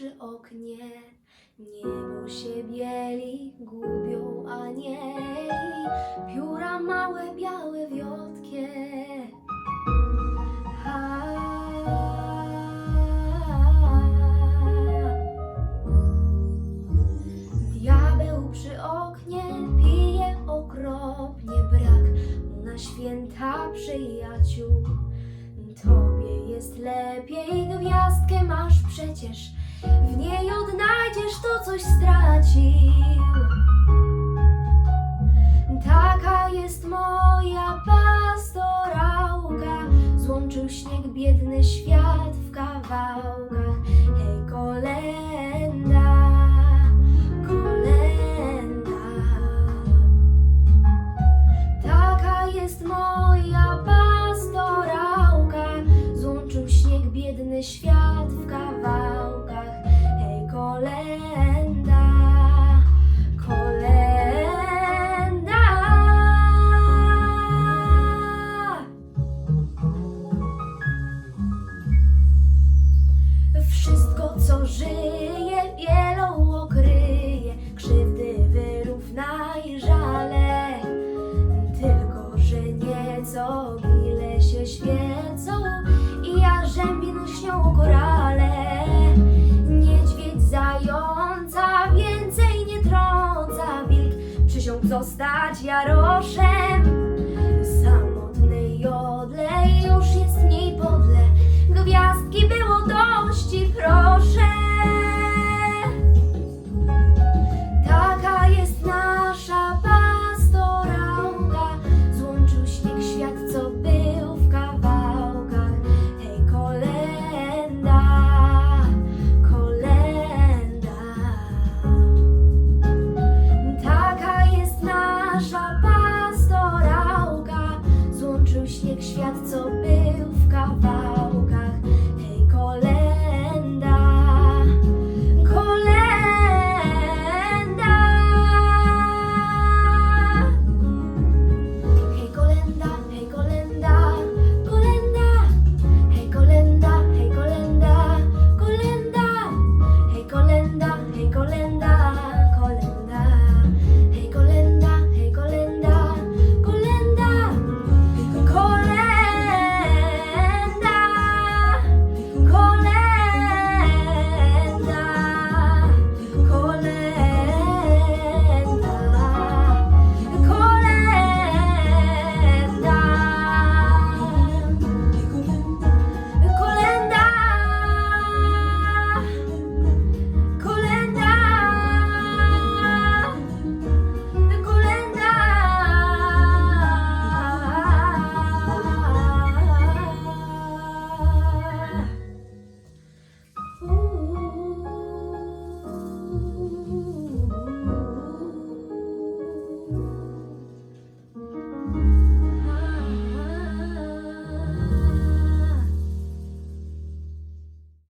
przy oknie. Niebo się bieli, gubią anieli, pióra małe, białe, wiotkie. Diabeł przy oknie pije okropnie, brak mu na święta przyjaciół. Tobie jest lepiej, gwiazdkę masz przecież w niej odnajdziesz to, coś stracił. Taka jest moja pastorałka, złączył śnieg biedny świat w kawałkach. Hej, kolenda, biedny świat w kawałkach. Wszystko, co żyje, wielą okryje, krzywdy wyrówna i żale. Tylko, że nieco gile się świecą i jarzębin śnią korale. Niedźwiedź zająca więcej nie trąca, wilk przysiągł zostać jaroszem. Świat co był w kawałkach. Hej kolenda Kolenda. Hej kolenda, hej kolenda Kolenda. Hej kolenda, hej kolenda Kolenda. Hej kolenda, hej kolenda.